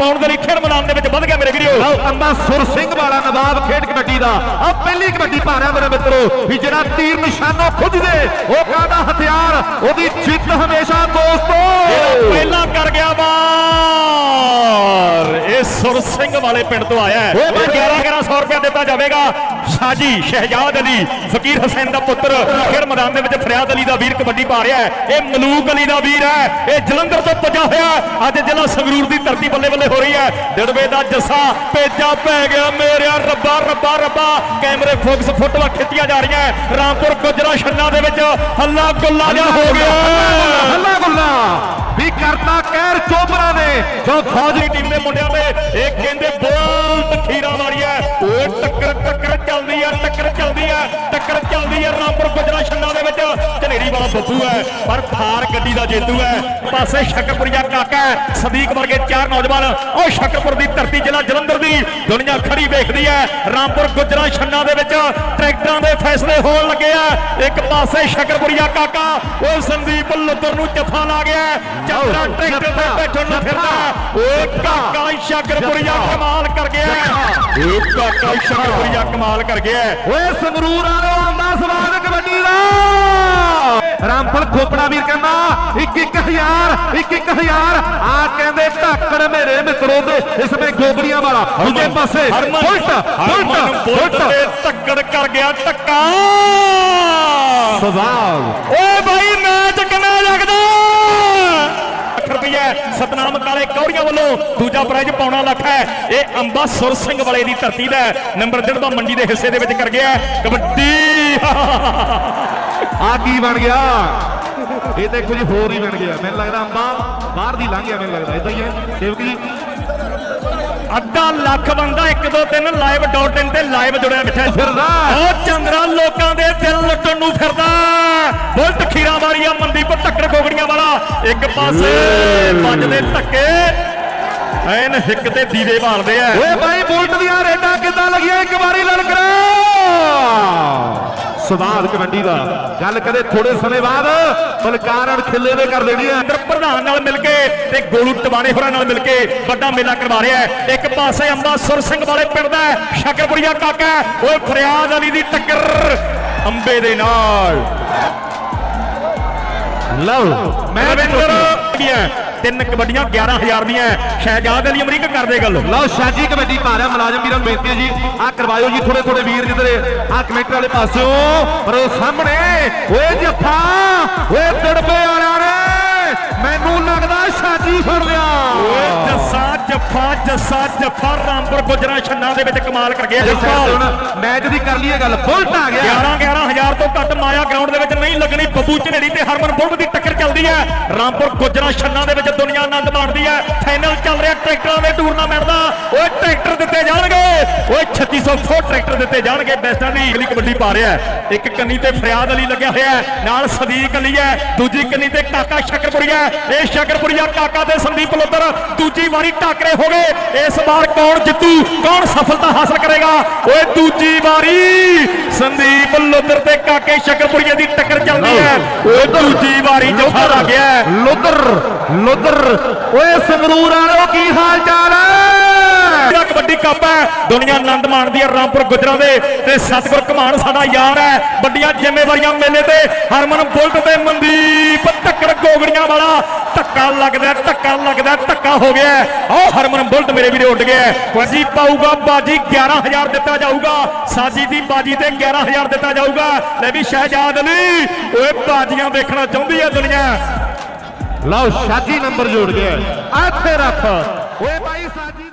ਪਾਉਣ ਦੇ ਲਈ ਖੇਡ ਮੈਦਾਨ ਦੇ ਵਿੱਚ ਵੱਧ ਗਿਆ ਮੇਰੇ ਵੀਰੋ। ਲਓ ਅੰਮਾ ਸੁਰ ਸਿੰਘ ਵਾਲਾ ਨਵਾਬ ਖੇਡ ਕਬੱਡੀ ਦਾ। ਆ ਪਹਿਲੀ ਕਬੱਡੀ ਪਾ ਰਿਹਾ ਮੇਰੇ ਮਿੱਤਰੋ ਵੀ ਜਿਹੜਾ ਤੀਰ ਨਿਸ਼ਾਨੋਂ ਖੁੱਜਦੇ ਉਹ ਕਾਹਦਾ ਹਥਿਆਰ? ਉਹਦੀ ਜਿੱਤ ਹਮੇਸ਼ਾ ਦੋਸਤੋ। ਪਹਿਲਾਂ ਕਰ ਗਿਆ ਬਾਰ ਇਹ ਸੁਰ ਸਿੰਘ ਵਾਲੇ ਪਿੰਡ ਤੋਂ ਆਇਆ ਹੈ। ਓਏ ਬਾਈ। 11 1100 ਰੁਪਏ ਦਿੱਤਾ ਜਾਵੇਗਾ। ਸਾਜੀ ਸ਼ਹਿਜਾਦ ਅਲੀ ਫਕੀਰ ਹੁਸੈਨ ਦਾ ਪੁੱਤਰ ਖੇਡ ਮੈਦਾਨ ਦੇ ਵਿੱਚ ਫਰਿਆਦ ਅਲੀ ਦਾ ਵੀਰ ਕਬੱਡੀ ਪਾ ਰਿਹਾ ਹੈ। ਇਹ ਮਲੂਕ ਅਲੀ ਦਾ ਵੀਰ ਹੈ। ਇਹ ਜਲੰਧਰ ਤੋਂ ਪੁੱਜਾ ਹੋਇਆ ਅੱਜ ਜ਼ਿਲ੍ਹਾ ਸੰਗਰੂਰ ਦੀ ਧਰਤੀ ਬੱਲੇ ਬੱਲੇ ਹੋ ਰਹੀ ਹੈ। ਡੜਵੇ ਦਾ ਜੱਸਾ ਪੇਜਾ ਪੈ ਗਿਆ ਮੇਰਿਆ ਰੱਬਾ ਰੱਬਾ ਰੱਬਾ। ਕੈਮਰੇ ਫੋਕਸ ਫੋਟੋਆਂ ਖਿੱਚੀਆਂ ਜਾ ਰਹੀਆਂ ਰਾਮਪੁਰ ਗੁਜਰਾ ਛੰਨਾ ਦੇ ਵਿੱਚ ਹੱਲਾ ਗੁੱਲਾ ਜਿਹਾ ਹੋ ਗਿਆ ਹੱਲਾ ਗੁੱਲਾ। ਵੀ ਕਰਤਾ ਕਹਿਰ ਚੋਪਰਾ ਨੇ। ਜੋ ਫੌਜੀ ਟੀਮ ਦੇ ਮੁੰਡਿਆਂ ਦੇ ਇਹ ਕਹਿੰਦੇ ਬੋਲਟ ਖੀਰਾ ਵਾਲੀ ਹੈ ਉਹ ਟੱਕਰ ਟੱਕਰ ਚੱਲਦੀ ਹੈ ਟੱਕਰ ਚੱਲਦੀ ਹੈ ਬੱਬੂ ਹੈ ਪਰ ਥਾਰ ਗੱਡੀ ਦਾ ਜੇਤੂ ਹੈ। ਪਾਸੇ ਸ਼ਕਰਪੁਰੀਆ ਕਾਕਾ ਸਦੀਕ ਵਰਗੇ ਚਾਰ ਨੌਜਵਾਨ। ਉਹ ਸ਼ਕਰਪੁਰ ਦੀ ਧਰਤੀ ਜ਼ਿਲ੍ਹਾ ਜਲੰਧਰ ਦੀ ਦੁਨੀਆ ਖੜੀ ਵੇਖਦੀ ਹੈ। ਰਾਮਪੁਰ ਗੁਜਰਾ ਛੰਨਾ ਦੇ ਵਿੱਚ ਟਰੈਕਟਰਾਂ ਦੇ ਫੈਸਲੇ ਹੋਣ ਲੱਗੇ ਆ। ਇੱਕ ਪਾਸੇ ਸ਼ਕਰਪੁਰੀਆ ਕਾਕਾ ਉਹ ਸੰਦੀਪ ਲੁੱਦਰ ਨੂੰ ਜੱਫਾ ਲਾ ਗਿਆ। ਚੰਦਰਾ ਟਰੈਕਟਰ ਤੇ ਬੈਠਣ ਨੂੰ ਫਿਰਦਾ ਓਏ ਕਾਕਾ ਸ਼ਕਰਪੁਰੀਆ ਕਮਾਲ ਕਰ ਗਿਆ ਹੈ। ਓਏ ਕਾਕਾ ਸ਼ਕਰਪੁਰੀਆ ਕਮਾਲ ਕਰ ਗਿਆ। ਓਏ ਸੰਗਰੂਰ ਵਾਲੋ ਆਂਦਾ ਸਵਾਦ ਖੋਪੜਾ ਵੀਰ ਕਹਿੰਦਾ 21000 21000 ਆ ਕਹਿੰਦੇ ਢਾਕੜ ਮੇਰੇ ਮਿੱਤਰੋ ਦੇ ਇਸ ਵਿੱਚ ਗੋਗੜੀਆਂ ਵਾਲਾ। ਦੂਜੇ ਪਾਸੇ ਬੁਲਟ ਬੁਲਟ ਬੁਲਟ ਤੇ ਟੱਕੜ ਕਰ ਗਿਆ ਟੱਕਾ ਸਵਾਲ ਓਏ ਭਾਈ ਮੈਚ ਕਿਵੇਂ ਲੱਗਦਾ? ਸਤਨਾਮ ਕਾਲੇ ਕੌੜੀਆਂ ਵੱਲੋਂ ਦੂਜਾ ਪ੍ਰਾਈਜ਼ ਪਾਉਣਾ ਲੱਖ ਹੈ। ਇਹ ਅੰਬਾ ਸੁਰ ਸਿੰਘ ਵਾਲੇ ਦੀ ਧਰਤੀ ਦਾ। ਨੰਬਰ ਦਿੜਬਾ ਮੰਡੀ ਦੇ ਹਿੱਸੇ ਦੇ ਵਿੱਚ ਕਰ ਗਿਆ। ਕਬੱਡੀ। ਆ ਕੀ ਬਣ ਗਿਆ? ਇਹ ਤਾਂ ਕੁਝ ਹੋਰ ਹੀ ਬਣ ਗਿਆ। ਮੈਨੂੰ ਲੱਗਦਾ ਅੰਬਾ ਬਾਹਰ ਦੀ ਲੰਘ ਗਿਆ ਮੈਨੂੰ ਲੱਗਦਾ। ਇਦਾਂ ਹੀ ਹੈ। ਸੇਵਕ ਜੀ। ਅੱਧਾ ਲੱਖ ਬੰਦਾ 1 2 3 live.in ਤੇ ਲਾਈਵ ਜੁੜਿਆ ਬਿਠਾ। ਫਿਰਦਾ। ਉਹ ਚੰਦਰਾ ਲੋਕਾਂ ਦੇ ਦਿਲ ਲੁੱਟਣ ਨੂੰ ਫਿਰਦਾ। ਬੁਲਟ ਖੀਰਾ ਵਾਲੀਆ ਮਨਦੀਪ ਟੱਕਰ ਗੋਗੜੀਆਂ ਵਾਲਾ। ਇੱਕ ਪਾਸੇ ਵੱਜਦੇ ਧੱਕੇ। ਐਨ ਹਿੱਕ ਤੇ ਦੀਵੇ ਭਾਲਦੇ ਆ। ਓਏ ਭਾਈ ਬੁਲਟ ਦੀਆਂ ਰੇਡਾਂ ਕਿੱਦਾਂ ਲੱਗੀਆਂ? ਇੱਕ ਵਾਰੀ ਲਲਕਰਾ ਸਵਾਦ ਕਬੱਡੀ ਦਾ। ਗੱਲ ਕਦੇ ਥੋੜੇ ਸਮੇਂ ਬਾਅਦ ਬਲਕਾਰਨ ਖਿੱਲੇ ਦੇ ਕਰ ਦੇਣੀ ਹੈ। ਪ੍ਰਧਾਨ ਨਾਲ ਮਿਲ ਕੇ ਤੇ ਗੋਲੂ ਟਵਾਣੇ ਹੋਰਾਂ ਨਾਲ ਮਿਲ ਕੇ ਵੱਡਾ ਮੇਲਾ ਕਰਵਾ ਰਿਹਾ ਹੈ। ਇੱਕ ਪਾਸੇ ਅੰਬਾ ਸੁਰ ਸਿੰਘ ਵਾਲੇ ਪਿੰਡ ਦਾ ਸ਼ਕਰਪੁਰੀਆ ਕਾਕਾ ਹੈ, ਓਏ ਫਰਿਆਦ ਅਲੀ ਦੀ ਟੱਕਰ ਅੰਬੇ ਦੇ ਨਾਲ। ਲਓ। ਮੈਂ ਰਵਿੰਦਰ ਦੀਆਂ ਤਿੰਨ ਕਬੱਡੀਆਂ 11000 ਦੀਆਂ ਸ਼ਹਿਜਾਦ ਅਲੀ ਅਮਰੀਕ ਕਰਦੇ ਗੱਲ। ਲਓ ਸ਼ਾਜੀ ਕਬੱਡੀ ਪਾ ਰਿਹਾ ਮੁਲਾਜ਼ਮ ਵੀਰਾਂ ਨੂੰ ਬੇਨਤੀ ਹੈ ਜੀ ਆ ਕਰਵਾਇਓ ਜੀ ਥੋੜੇ ਥੋੜੇ ਵੀਰ ਜਿੱਧਰੇ ਆ ਕਮੇਟਰ ਵਾਲੇ ਪਾਸਿਓਂ। ਪਰ ਉਹ ਸਾਹਮਣੇ ਓਏ ਜੱਫਾ ਓਏ ਤੜਪੇ ਵਾਲਿਆਂ ਨੇ। ਮੈਨੂੰ ਲੱਗਦਾ ਸ਼ਾਜੀ ਫੜ ਲਿਆ। ਓਏ ਜੱਸਾ ਜੱਫਾ ਜੱਸਾ ਜੱਫਾ ਰਾਮਪੁਰ ਗੁਜਰਾ ਛੰਨਾ ਦੇ ਵਿੱਚ ਕਮਾਲ ਕਰ ਗਿਆ ਜੱਫਾ ਮੈਚ ਦੀ ਕਰ ਲਈਏ ਗੱਲ ਬੁਲਟ ਆ ਗਿਆ। 11 11000 ਤੋਂ ਘੱਟ ਮਾਇਆ ਗਰਾਊਂਡ ਦੇ ਵਿੱਚ ਨਹੀਂ ਲੱਗਣੀ ਬੱਬੂ ਝਨੇੜੀ ਤੇ ਹਰਮਨ ਬੁਲਟ ਦੀ ਟੱਕਰ ਚੱਲਦੀ ਹੈ। ਰਾਮਪੁਰ ਗੁਜਰਾ ਛੰਨਾ ਦੇ ਵਿੱਚ ਦੁਨੀਆ ਆਨੰਦ ਮਾਣਦੀ ਹੈ। ਫਾਈਨਲ ਚੱਲ ਰਿਹਾ ਟਰੈਕਟਰਾਂ ਦੇ ਟੂਰਨਾਮੈਂਟ ਦਾ ਓਏ ਟਰੈਕਟਰ ਦਿੱਤੇ ਜਾਣਗੇ। ਓਏ 3600 ਫੁੱਟ ਟਰੈਕਟਰ ਦਿੱਤੇ ਜਾਣਗੇ। ਬੈਸਟਾਂ ਦੀ ਅਗਲੀ ਕਬੱਡੀ ਪਾ ਰਿਹਾ। ਇੱਕ ਕੰਨੀ ਤੇ ਫਰਿਆਦ ਅਲੀ ਲੱਗਿਆ ਹੋਇਆ ਨਾਲ ਸਦੀਕ ਅਲੀ ਹੈ। ਦੂਜੀ ਕੰਨੀ ਤੇ ਕਾਕਾ ਸ਼ਕਰਪੁਰੀਆ। ਇਹ ਸ਼ਕਰਪੁਰੀਆ ਕਾਕਾ ਤੇ ਸੰਦੀਪ ਲੋਦਰ ਦੂਜੀ ਵਾਰੀ ਟਾਕਰੇ ਹੋ ਗਏ। ਇਸ ਵਾਰ ਕੌਣ ਜਿੱਤੂ ਕੌਣ ਸਫਲਤਾ ਹਾਸਲ ਕਰੇਗਾ? ਓਏ ਦੂਜੀ ਵਾਰੀ ਸੰਦੀਪ ਲੋਦਰ ਤੇ ਕਾਕੇ ਸ਼ਕਰਪੁਰੀਆ ਦੀ ਟੱਕਰ ਚੱਲਦੀ ਹੈ। ਓਏ ਦੂਜੀ ਵਾਰੀ ਜੱਫਾ ਲੱਗ ਗਿਆ ਹੈ। ਲੁੱਦਰ ਲੁੱਦਰ ਓਏ ਸੰਗਰੂਰ ਵਾਲਿਓ ਕੀ ਹਾਲ ਚਾਲ ਹੈ? ਜਿਹੜਾ ਕਬੱਡੀ ਕੱਪ ਹੈ। ਦੁਨੀਆ ਆਨੰਦ ਮਾਣਦੀ ਹੈ ਰਾਮਪੁਰ ਗੁਜਰਾਂ ਦੇ। ਤੇ ਸਤਿਗੁਰ ਕਮਾਨ ਸਾਡਾ ਯਾਰ ਹੈ। ਵੱਡੀਆਂ ਜ਼ਿੰਮੇਵਾਰੀਆਂ ਮੇਲੇ ਤੇ ਹਰਮਨ ਬੁਲਟ ਤੇ ਮਨਦੀਪ ਟੱਕਰ ਗੋਗੜੀਆਂ ਵਾਲਾ। ਧੱਕਾ ਲੱਗਦਾ ਧੱਕਾ ਲੱਗਦਾ ਧੱਕਾ ਹੋ ਗਿਆ ਆਹ ਹਰਮਨ ਬੁਲਟ ਮੇਰੇ ਵੀਰੇ ਉੱਡ ਗਿਆ ਵਜੀ ਪਾਊਗਾ, ਬਾਜੀ 11000 ਦਿੱਤਾ ਜਾਊਗਾ। ਸਾਜੀ ਦੀ ਬਾਜੀ ਤੇ 11000 ਦਿੱਤਾ ਜਾਊਗਾ। ਲੈ ਵੀ ਸ਼ਹਿਜਾਦ ਅਲੀ, ਓਏ ਬਾਜੀਆਂ ਵੇਖਣਾ ਚਾਹੁੰਦੀ ਹੈ ਦੁਨੀਆ। ਲਓ, ਸ਼ਾਜੀ ਨੰਬਰ ਜੋੜ ਗਿਆ ਇੱਥੇ ਰੱਖ। ਓਏ ਭਾਈ ਸਾਜੀ